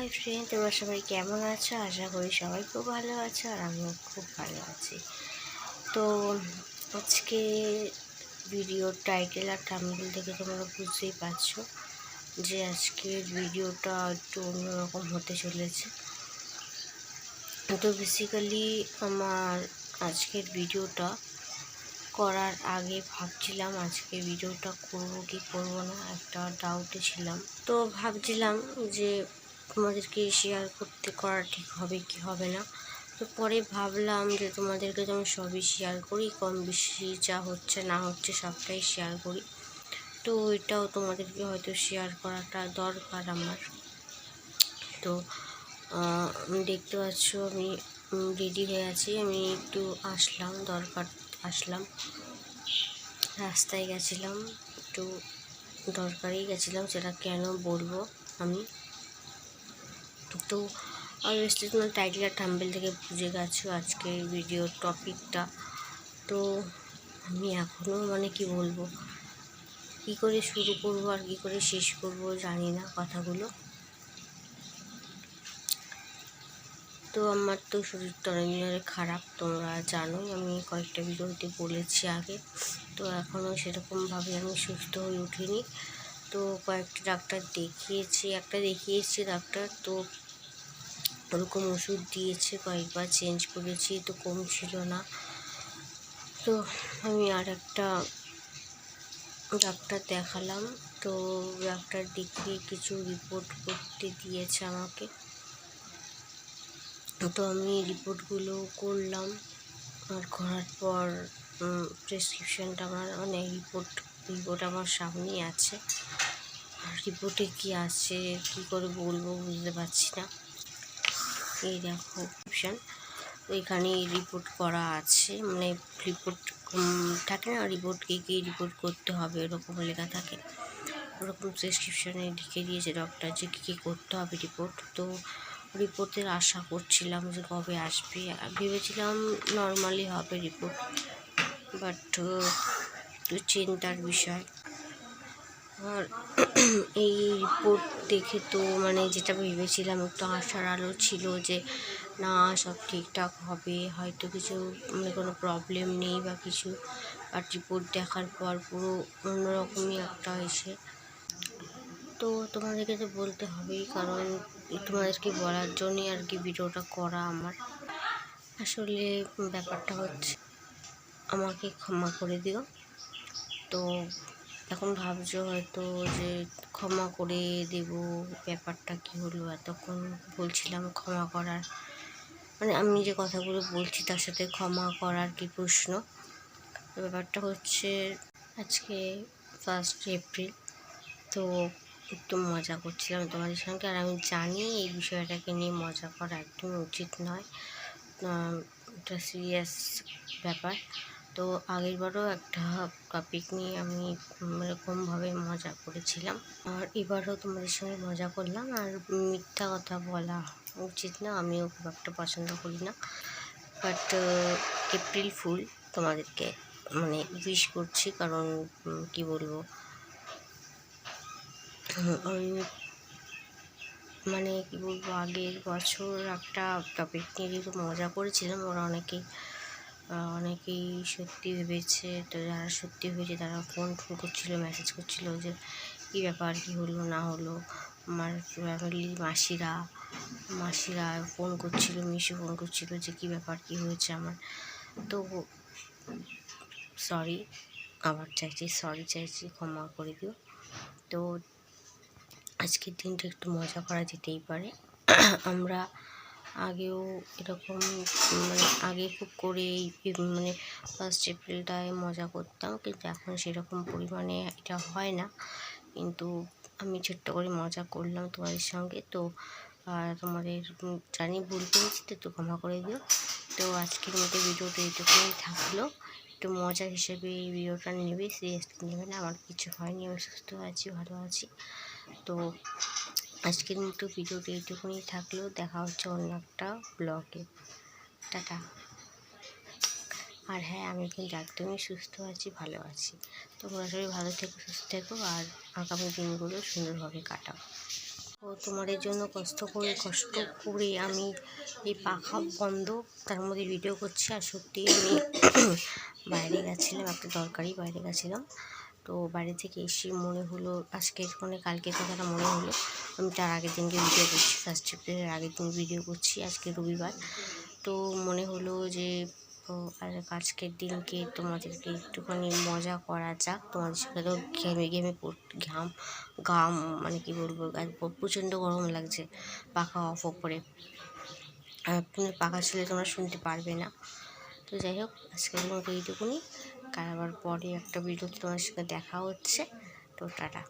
Hi friend তোমরা সবাই কেমন আছো? আশা করি সবাই খুব ভালো আছো আর আমিও খুব ভালো আছি। তো আজকে ভিডিও টাইটেল আর থাম্বনেল থেকে তোমরা বুঝতেই পারছ যে আজকের ভিডিওটা একটু অন্যরকম হতে চলেছে। তো বেসিক্যালি আমার আজকের ভিডিওটা করার আগে ভাবছিলাম আজকে ভিডিওটা করব কি করব না, একটা ডাউটে ছিলাম। তো ভাবছিলাম যে তোমাদেরকে শেয়ার করতে করা ঠিক হবে কি হবে না? তো পরে ভাবলাম যে তোমাদেরকে তো আমি সবই শেয়ার করি, কম বেশি যা হচ্ছে না হচ্ছে সবটাই শেয়ার করি। তো এটাও তোমাদেরকে হয়তো শেয়ার করাটা দরকার আমার। তো দেখতে পাচ্ছ আমি রেডি হয়ে আছি। আমি একটু আসলাম, দরকার, আসলাম। রাস্তায় গেছিলাম, একটু দরকারেই গেছিলাম, সেটা কেন বলব আমি? তো অবভিয়াসলি তোমার টাইটেল আর থাম্বেল থেকে বুঝে গেছো আজকের ভিডিওর টপিকটা তো আমি এখনও মানে কি বলব, কী করে শুরু করব আর কী করে শেষ করব জানি না কথাগুলো। তো আমার তো শরীরটা অনেক খারাপ, তোমরা জানো, আমি কয়েকটা ভিডিওতে বলেছি আগে। তো এখনও সেরকমভাবে আমি সুস্থ হয়ে উঠিনি। তো কয়েকটা ডাক্তার দেখিয়েছি, একটা দেখিয়েছি ডাক্তার তো ওরকম ওষুধ দিয়েছে, কয়েকবার চেঞ্জ করেছি, তো কমছিল না। তো আমি আর একটা ডাক্তার দেখালাম, তো ডাক্তার দেখিয়ে কিছু রিপোর্ট করতে দিয়েছে আমাকে। তো আমি রিপোর্টগুলো করলাম, আর করার পর প্রেসক্রিপশানটা আমার অনেক রিপোর্ট রিপোর্ট আমার সামনেই আছে। আর রিপোর্টে কী আছে, কী করে বলব বুঝতে পারছি না। এই দেখো অপশান ওইখানে রিপোর্ট করা আছে। মানে রিপোর্ট থাকে না রিপোর্ট কী কী রিপোর্ট করতে হবে এরকম লেখা থাকে। ওরকম প্রেসক্রিপশানে লিখে দিয়েছে ডক্টর যে কী কী করতে হবে রিপোর্ট তো রিপোর্টের আশা করছিলাম যে কবে আসবে। ভেবেছিলাম নর্মালি হবে রিপোর্ট বাট চিন্তার বিষয়। আর এই রিপোর্ট দেখে তো মানে যেটা ভেবেছিলাম একটু আশার আলো ছিল যে, না, সব ঠিকঠাক হবে। হয়তো কিছু মানে কোনো প্রবলেম নেই বা কিছু আর রিপোর্ট দেখার পর পুরো অন্যরকমই একটা এসে তো তোমাদেরকে তো বলতে হবেই, কারণ তোমাদেরকে বলার জন্যই আর কি ভিডিওটা করা আমার। আসলে ব্যাপারটা হচ্ছে, আমাকে ক্ষমা করে দিও। তো এখন ভাবছ হয়তো যে ক্ষমা করে দেব ব্যাপারটা কি হলো? এতক্ষণ বলছিলাম ক্ষমা করার। মানে আমি যে কথাগুলো বলছি তার সাথে ক্ষমা করার কি প্রশ্ন? ব্যাপারটা হচ্ছে আজকে ফার্স্ট এপ্রিল তো একটু মজা করছিলাম তোমাদের সঙ্গে। আর আমি জানি এই বিষয়টাকে নিয়ে মজা করা একদম উচিত নয়। এটা সিরিয়াস ব্যাপার। তো আগেরবারও একটা টপিক নিয়ে আমি এরকমভাবে মজা করেছিলাম। আর এবারও তোমাদের সঙ্গে মজা করলাম। আর মিথ্যা কথা বলা উচিত না, আমিও খুব একটা পছন্দ করি না। বাট এপ্রিল ফুল তোমাদেরকে মানে উইশ করছি, কারণ কি বলব? আমি মানে কী বলব, আগের বছর একটা টপিক নিয়ে কিন্তু মজা করেছিলাম, ওরা অনেকেই অনেকেই সত্যি ভেবেছে, তো যারা সত্যি হয়েছে তারা ফোন ফোন করছিল মেসেজ করছিল যে, কী ব্যাপার? কী হলো? না হলো? আমার ফ্যামিলি মাসিরা মাসিরা ফোন করছিল, মিশু ফোন করছিল যে, কী ব্যাপার? কী হয়েছে আমার? তো সরি আবার চাইছি সরি চাইছি, ক্ষমা করে দিও। তো আজকের দিনটা একটু মজা করা যেতেই পারে। আমরা আগেও এরকম মানে আগে খুব করে এই মানে ফার্স্ট এপ্রিলটায় মজা করতাম। কিন্তু এখন সেরকম পরিমাণে এটা হয় না। কিন্তু আমি ছোট্ট করে মজা করলাম তোমাদের সঙ্গে। তো, আর তোমাদের জানি ভুল করেছি তো ক্ষমা করে দিও। তো আজকের মতো ভিডিওটা এইটুকুই থাকল। একটু মজা হিসেবে এই ভিডিওটা নেবে সিরিয়াসলি নেবে না। আমার কিছু হয়নি, আমি সুস্থ আছি, ভালো আছি। তো, আজকের মতো ভিডিওটা এইটুকুনি থাকলেও দেখা হচ্ছে অন্য একটা ব্লগে টাটা। আর হ্যাঁ আমি কিন্তু একদমই সুস্থ আছি, ভালো আছি। তোমরা সবাই ভালো থেকো, সুস্থ থেকো, আর আগামী দিনগুলো সুন্দরভাবে কাটাও। ও, তোমাদের জন্য কষ্ট করে কষ্ট করে আমি এই পাখা বন্ধ তার মধ্যে ভিডিও করছি, আর সত্যি আমি বাইরে গেছিলাম, একটা দরকারি বাইরে গেছিলাম। তো বাইরে থেকে এসে মনে হলো, আজকে মানে কালকে কথাটা মনে হলো, আমি তার আগের দিনকে ভিডিও করছি ফার্স্ট এপ্রিলের আগের দিন ভিডিও করছি, আজকে রবিবার। তো মনে হলো যে ও আর আজকের দিনকে তোমাদেরকে একটুখানি মজা করা যাক। তোমাদের সাথে তো ঘেমে ঘেমে ঘাম গাম মানে কি বলব প্রচণ্ড গরম লাগছে পাখা অফ করে। তুমি পাখা ছেলে তোমরা শুনতে পারবে না। তো যাই হোক, আজকের মতো এইটুকুনি। আবার পরে একটা ভিডিওতে তোমার সাথে দেখা হচ্ছে। তো টাটা।